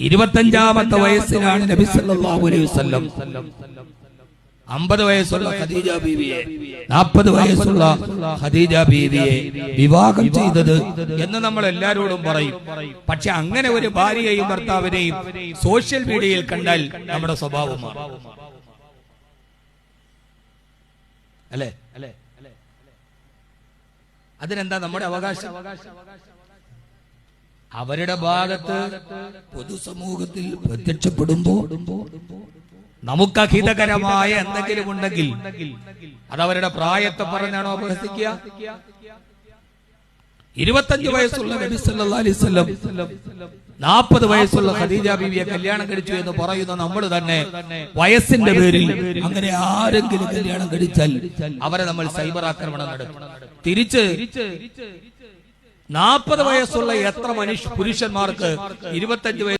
ഇരുപത്തഞ്ചാമത്തെ വയസ്സിലാണ് നബി സല്ലല്ലാഹു അലൈഹി വസല്ലം അമ്പത് വയസ്സുള്ള ഖദീജ ബീവിയെ നാൽപ്പത് വയസ്സുള്ള ഖദീജ ബീവിയെ വിവാഹം ചെയ്തത് എന്ന് നമ്മൾ എല്ലാരോടും പറയും. പക്ഷെ അങ്ങനെ ഒരു ഭാര്യയെയും ഭർത്താവിനെയും സോഷ്യൽ മീഡിയയിൽ കണ്ടാൽ നമ്മുടെ സ്വഭാവമാണ് അല്ലേ? അല്ലേ? അതിനെന്താ നമ്മുടെ അവകാശം? അവരുടെ ഭാഗത്ത് പൊതുസമൂഹത്തിൽ പ്രത്യക്ഷപ്പെടുമ്പോ നമുക്ക് അഹിതകരമായ എന്തെങ്കിലും ഉണ്ടെങ്കിൽ അതവരുടെ പ്രായത്തെ പറഞ്ഞാണോ അപഹസിക്കുക? ഇരുപത്തഞ്ച് വയസ്സുള്ള നബി നാൽപ്പത് വയസ്സുള്ള ഖദീജ ബീവിയെ കല്യാണം കഴിച്ചു എന്ന് പറയുന്ന നമ്മൾ തന്നെ വയസ്സിന്റെ പേരിൽ അങ്ങനെ ആരെങ്കിലും കല്യാണം കഴിച്ചാൽ അവരെ നമ്മൾ സൈബർ ആക്രമണം നടത്തും. തിരിച്ച് നാൽപ്പത് വയസ്സുള്ള എത്ര മനുഷ്യ പുരുഷന്മാർക്ക് ഇരുപത്തഞ്ച് വയസ്സ്